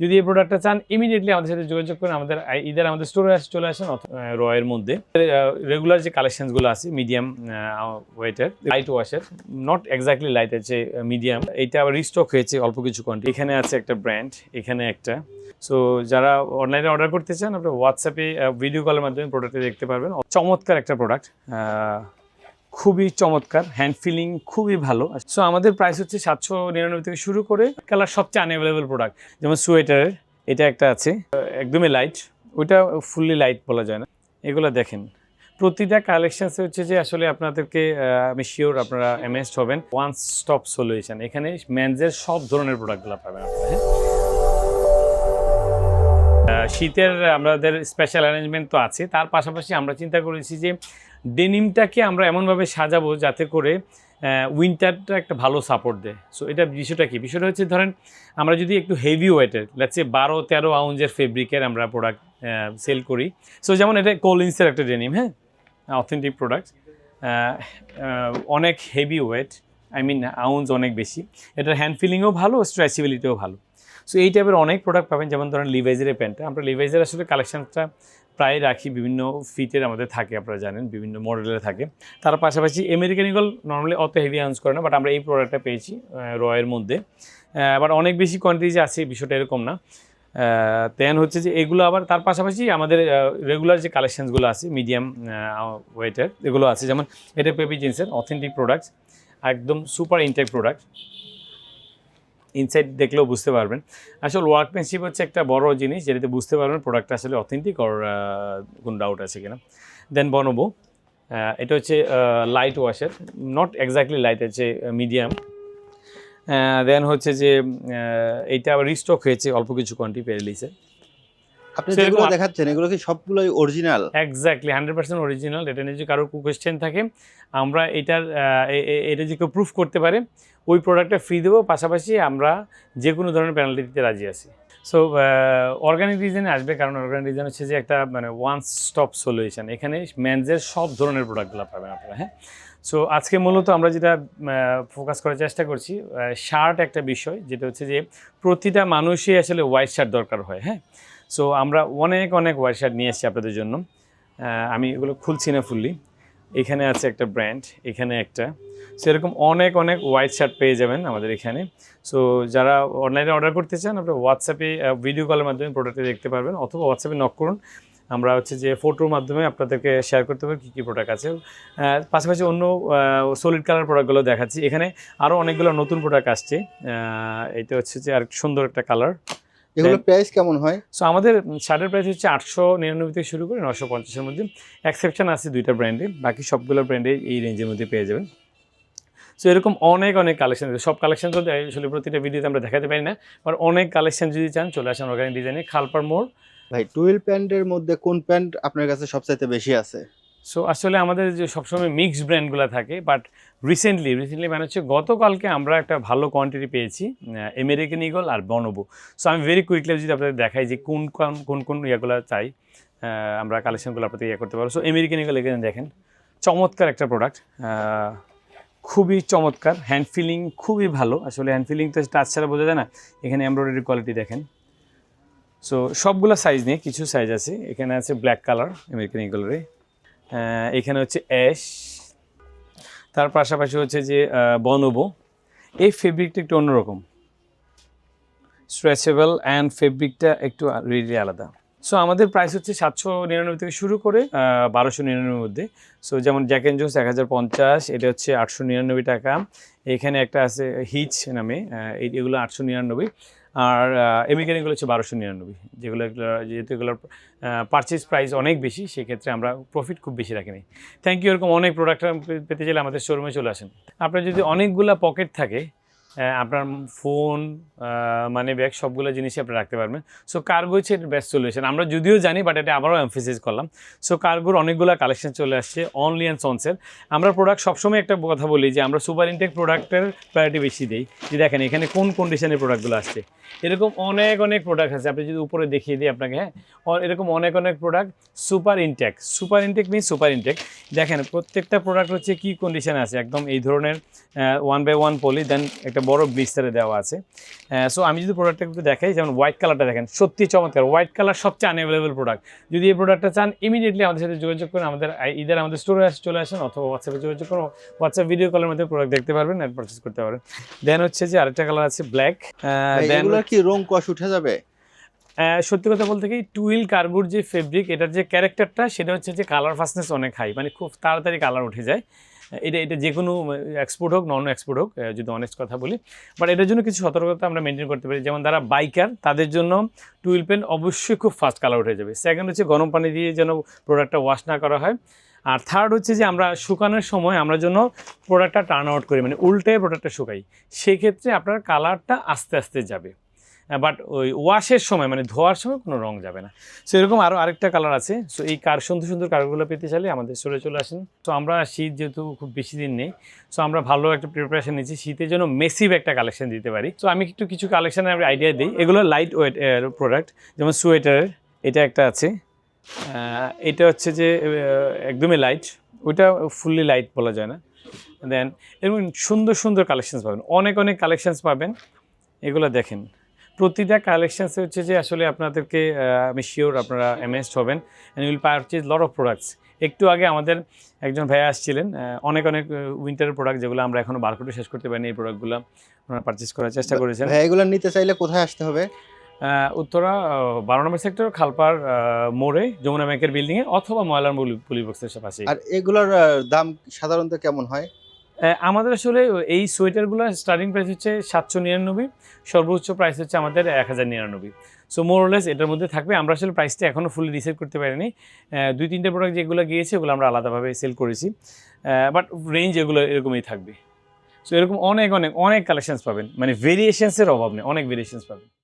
যদি এই প্রোডাক্টটা চান ইমিডিয়েটলি আমাদের সাথে যোগাযোগ করুন। আমাদের ইদার আমাদের স্টোরে চলে আসেন রয়ের মধ্যে। রেগুলার যে কালেকশনসগুলো আছে মিডিয়াম ওয়েটের লাইট ওয়াশের নট এক্স্যাক্টলি লাইট আছে মিডিয়াম এটা আবার রিস্টক হয়েছে অল্প কিছু কোয়ান্টি এখানে আছে একটা ব্র্যান্ড এখানে একটা। সো যারা অনলাইনে অর্ডার করতে চান, আপনার হোয়াটসঅ্যাপে ভিডিও কলের মাধ্যমে প্রোডাক্টটা দেখতে পারবেন। চমৎকার একটা প্রোডাক্ট খুবই চমৎকার হ্যান্ড ফিলিং খুবই ভালো। সো আমাদের প্রাইস হচ্ছে সাতশো নিরানব্বই থেকে শুরু করে কালার সবচেয়ে আনঅ্যাভেলেবল প্রোডাক্ট যেমন সোয়েটারের এটা একটা আছে, একদমই লাইট ওইটা ফুললি লাইট বলা যায় না। এগুলো দেখেন, প্রতিটা কালেকশনস হচ্ছে যে আসলে আপনাদেরকে আমি শিওর আপনারা অ্যামেজড হবেন। ওয়ান স্টপ সলিউশন এখানে মেন্সের সব ধরনের প্রোডাক্টগুলো পাবেন আপনারা হ্যাঁ। শীতের আমাদের স্পেশাল অ্যারেঞ্জমেন্ট তো আছে, তার পাশাপাশি আমরা চিন্তা করেছি যে ডেনিমটাকে আমরা এমনভাবে সাজাবো যাতে করে উইন্টারটা একটা ভালো সাপোর্ট দেয়। সো এটা বিষয়টা কি? বিষয়টা হচ্ছে ধরেন, আমরা যদি একটু হেভি ওয়েটের লেটসে বারো, তেরো আউন্সের ফেব্রিকের আমরা প্রোডাক্ট সেল করি। সো যেমন এটা কোলিন্সের একটা ডেনিম হ্যাঁ? অথেন্টিক প্রোডাক্ট অনেক heavy weight I mean ounce অনেক বেশি। এটার হ্যান্ড ফিলিংও ভালো স্ট্রেচেবিলিটিও ভালো। সো এই টাইপের অনেক প্রোডাক্ট পাবেন, যেমন ধরেন লিভাইজের প্যান্টটা আমরা লিভাইজের আসলে কালেকশনটা প্রায় রাখি বিভিন্ন ফিটের আমাদের থাকে, আপনারা জানেন, বিভিন্ন মডেলের থাকে। তার পাশাপাশি আমেরিকান ইগল নর্মালি অত হেভি আউন্স করে না বাট আমরা এই প্রোডাক্টটা পেয়েছি রয়ের মধ্যে। বাট অনেক বেশি কোয়ান্টিটি আছে বিষয়টা এরকম না। তেন হচ্ছে যে এগুলো আবার তার পাশাপাশি আমাদের রেগুলার যে কালেকশনসগুলো আছে মিডিয়াম ওয়েটের এগুলো আছে। যেমন এটা পেপি জিন্সের অথেন্টিক প্রোডাক্টস একদম সুপার ইনটেক প্রোডাক্ট ইনসাইড দেখলেও বুঝতে পারবেন। আসলে ওয়ার্কম্যানশিপ হচ্ছে একটা বড় জিনিস যেটাতে বুঝতে পারবেন প্রোডাক্টটা আসলে অথেন্টিক ওর কোনো ডাউট আছে কিনা। দেন বনবো এটা হচ্ছে লাইট ওয়াশের নট এক্স্যাক্টলি লাইট আছে মিডিয়াম দেন হচ্ছে যে এইটা আবার রিস্টক হয়েছে অল্প কিছু কোয়ান্টি পেরে আপনি যেগুলো দেখাচ্ছেন এগুলো কি সবগুলোই original exactly hundred percent original এটা নিয়ে যদি কারোর কোয়েশ্চেন থাকে আমরা এটার এটা যে কেউ প্রুফ করতে পারে ওই প্রোডাক্টটা ফ্রি দেবো। পাশাপাশি আমরা যে কোনো ধরনের পেনাল্টি দিতে রাজি আছি। সো অর্গানিক ডিজাইনে আসবে কারণ অর্গানিক ডিজাইন হচ্ছে যে একটা মানে ওয়ান স্টপ সলিউশন এখানে মেন্সের সব ধরনের প্রোডাক্টগুলো পাবেন আপনারা হ্যাঁ? সো আজকে মূলত আমরা যেটা ফোকাস করার চেষ্টা করছি শার্ট একটা বিষয় যেটা হচ্ছে যে প্রতিটা মানুষই আসলে হোয়াইট শার্ট দরকার হয় হ্যাঁ? সো আমরা অনেক অনেক হোয়াইট শার্ট নিয়ে এসেছি আপনাদের জন্য। আমি এগুলো খুলছি না ফুললি এখানে আছে একটা ব্র্যান্ড এখানে একটা। সেরকম অনেক অনেক হোয়াইট শার্ট পেয়ে যাবেন আমাদের এখানে। সো যারা অনলাইনে অর্ডার করতে চান, আপনার হোয়াটসঅ্যাপে ভিডিও কলের মাধ্যমে প্রোডাক্টটা দেখতে পারবেন, অথবা হোয়াটসঅ্যাপে নক করুন। আমরা হচ্ছে যে ফটোর মাধ্যমে আপনাদেরকে শেয়ার করতে পারি কী কী প্রোডাক্ট আছে। পাশাপাশি অন্য সলিড কালার প্রোডাক্টগুলো দেখাচ্ছি। এখানে আরও অনেকগুলো নতুন প্রোডাক্ট আসছে। এটা হচ্ছে যে আর সুন্দর একটা কালার এগুলো প্রাইস কেমন হয়? সো আমাদের শার্টের প্রাইস হচ্ছে আটশো নিরানব্বই থেকে শুরু করে নশো পঞ্চাশের মধ্যে। এক্সেপশন আছে দুইটা ব্র্যান্ডে বাকি সবগুলো ব্র্যান্ডে এই রেঞ্জের মধ্যে পেয়ে যাবেন। সো এরকম অনেক অনেক কালেকশন আছে। সব কালেকশন তো আসলে প্রতিটা ভিডিওতে আমরা দেখাতে পারি না। আর অনেক কালেকশন যদি চান চলে আসেন অর্গানিক ডিজাইনে খালপার মোড় ভাই টুয়েলভ প্যান্টের মধ্যে কোন প্যান্ট আপনার কাছে সবচাইতে বেশি আছে? সো আসলে আমাদের যে সবসময় মিক্স ব্র্যান্ডগুলো থাকে বাট রিসেন্টলি রিসেন্টলি মানে হচ্ছে গতকালকে আমরা একটা ভালো কোয়ান্টিটি পেয়েছি আমেরিকান ইগল আর বনবো সো আমি ভেরি কুইকলি যদি আপনাদের দেখাই যে কোন কোন কোন কোন ইয়েগুলো চাই আমরা কালেকশনগুলো আপনাদের ইয়ে করতে পারব। সো আমেরিকান ইগল এখানে দেখেন, চমৎকার একটা প্রোডাক্ট খুবই চমৎকার হ্যান্ড ফিলিং খুবই ভালো। আসলে হ্যান্ড ফিলিং তো টাচ ছাড়া বোঝা যায় না, এখানে এমব্রয়ডারি কোয়ালিটি দেখেন। সো সবগুলো সাইজ নিয়ে কিছু সাইজ আছে, এখানে আছে ব্ল্যাক কালার আমেরিকান ইগলের এখানে হচ্ছে অ্যাশ তার পাশাপাশি হচ্ছে যে বনবো এই ফেব্রিকটা একটু অন্যরকম। স্ট্রেচেবল অ্যান্ড ফেব্রিকটা একটু রিলি আলাদা। সো আমাদের প্রাইস হচ্ছে সাতশো নিরানব্বই থেকে শুরু করে বারোশো নিরানব্বই মধ্যে। সো যেমন জ্যাক অ্যান্ড জোস এক হাজার পঞ্চাশ, এটা হচ্ছে আটশো নিরানব্বই টাকা। এখানে একটা আছে হিচ নামে এগুলো আটশো নিরানব্বই। আর আমেরিকান হচ্ছে বারোশো নিরানব্বই, যেগুলো, যেহেতু এগুলোর পারচেস প্রাইস অনেক বেশি, সেক্ষেত্রে আমরা প্রফিট খুব বেশি রাখি রাখিনি থ্যাংক ইউ এরকম অনেক প্রোডাক্ট পেতে চাইলে আমাদের শোরুমে চলে আসেন। আপনার যদি অনেকগুলো পকেট থাকে আপনার ফোন মানে ব্যাগ সবগুলো জিনিসই আপনি রাখতে পারবেন। সো কার্গো হচ্ছে এটা বেস্ট সলিউশন আমরা যদিও জানি বাট এটা আবারও এমফেসাইজ করলাম। সো কার্গোর অনেকগুলো কালেকশন চলে আসছে অনলি অ্যান্ড সনসের আমরা প্রোডাক্ট সবসময় একটা কথা বলি যে, আমরা সুপার ইনটেক প্রোডাক্টের প্রায়োরিটি বেশি দিই। যে দেখেন, এখানে কোন কন্ডিশনের প্রোডাক্টগুলো আসছে? এরকম অনেক অনেক প্রোডাক্ট আছে। আপনি যদি উপরে দেখিয়ে দিই আপনাকে হ্যাঁ এরকম অনেক অনেক product super intact super intact mean super intact দেখেন, প্রত্যেকটা প্রোডাক্ট হচ্ছে কি কন্ডিশন আছে? একদম এই ধরনের one by one poly then একটা একটা বড় ব্লিস্টারে দেওয়া আছে। সো আমি যদি প্রোডাক্টটা একটু দেখাই যেমন হোয়াইট কালারটা দেখেন সত্যি চমৎকার। হোয়াইট কালার সবচেয়ে আনঅ্যাভেলেবল প্রোডাক্ট যদি এই প্রোডাক্টটা চান ইমিডিয়েটলি আমাদের সাথে যোগাযোগ করুন আমাদের ইদার আমাদের স্টোরে চলে আসেন অথবা হোয়াটসঅ্যাপে যোগাযোগ করুন হোয়াটসঅ্যাপ ভিডিও কলের মধ্যে প্রোডাক্ট দেখতে পারবেন অ্যান্ড পারচেস করতে পারবেন। দেন হচ্ছে যে আরেকটা কালার আছে ব্ল্যাক দেন কি রং কষ উঠে যাবে? সত্যি কথা বলতে কি টুইল কার্গোর যে ফেব্রিক এটার যে ক্যারেক্টারটা সেটা হচ্ছে যে কালার ফাস্টনেস অনেক হাই মানে খুব তাড়াতাড়ি কালার উঠে যায়। এটা এটা যে কোনো এক্সপোর্ট হোক নন এক্সপোর্ট হোক যদি অনেস্ট কথা বলি। বাট এটার জন্য কিছু সতর্কতা আমরা মেনটেন করতে পারি। যেমন যারা বাইকার তাদের জন্য টুইল পেন অবশ্যই খুব ফাস্ট কালার উঠে যাবে। সেকেন্ড হচ্ছে গরম পানি দিয়ে যেন প্রোডাক্টটা ওয়াশ না করা হয়। আর থার্ড হচ্ছে যে আমরা শুকানোর সময় আমরা জন্য প্রোডাক্টটা টার্ন আউট করি। মানে উল্টে প্রোডাক্টটা শুকাই। সেক্ষেত্রে আপনার কালারটা আস্তে আস্তে যাবে। বাট ওই ওয়াশের সময় মানে ধোয়ার সময় কোনো রং যাবে না। সো এরকম আরও আরেকটা কালার আছে। সো এই কার সুন্দর সুন্দর কারগুলো পেতে চাইলে আমাদের সরে চলে আসেন। তো আমরা শীত যেহেতু খুব বেশি দিন নেই সো আমরা ভালো একটা প্রিপারেশন নিচ্ছি। শীতের জন্য মেসিভ একটা কালেকশন দিতে পারি। তো আমি একটু কিছু কালেকশনের আইডিয়া দিই। এগুলো লাইট ওয়েট প্রোডাক্ট যেমন সোয়েটারের এটা একটা আছে। এটা হচ্ছে যে একদমই লাইট ওইটা ফুললি লাইট বলা যায় না। দেন এরকম সুন্দর সুন্দর কালেকশানস পাবেন। অনেক অনেক কালেকশানস পাবেন। এগুলো দেখেন। প্রতিটা কালেকশনসে হচ্ছে যে আসলে আপনাদেরকে আমি শিওর আপনারা অ্যামেজড হবেন and will purchase lot of products একটু আগে আমাদের একজন ভাইয়া আসছিলেন অনেক অনেক উইন্টারের প্রোডাক্ট যেগুলো আমরা এখনও বার করে শেষ করতে পারিনি এই প্রোডাক্টগুলো ওনারা পারচেস করার চেষ্টা করেছেন। ভাই এগুলো নিতে চাইলে কোথায় আসতে হবে? উত্তরা বারো নম্বর সেক্টর খালপার মোড়ে যমুনা ব্যাংকের বিল্ডিংয়ে অথবা ময়লার পুলিশ বক্সের পাশে আর এগুলোর দাম সাধারণত কেমন হয়? আমাদের আসলে এই সোয়েটারগুলো স্টার্টিং প্রাইস হচ্ছে সাতশো নিরানব্বই, সর্বোচ্চ প্রাইস হচ্ছে আমাদের এক হাজার নিরানব্বই। সো মোরলেস এটার মধ্যে থাকবে। আমরা আসলে প্রাইসটা এখনও ফুলি ডিসাইড করতে পারিনি। দুই, তিনটে প্রোডাক্ট যেগুলো গিয়েছে, ওগুলো আমরা আলাদাভাবে সেল করেছি। বাট রেঞ্জ এগুলো এরকমই থাকবে। সো এরকম অনেক অনেক অনেক কালেকশানস পাবেন। মানে ভেরিয়েশনসের অভাব নেই, অনেক ভেরিয়েশনস পাবেন।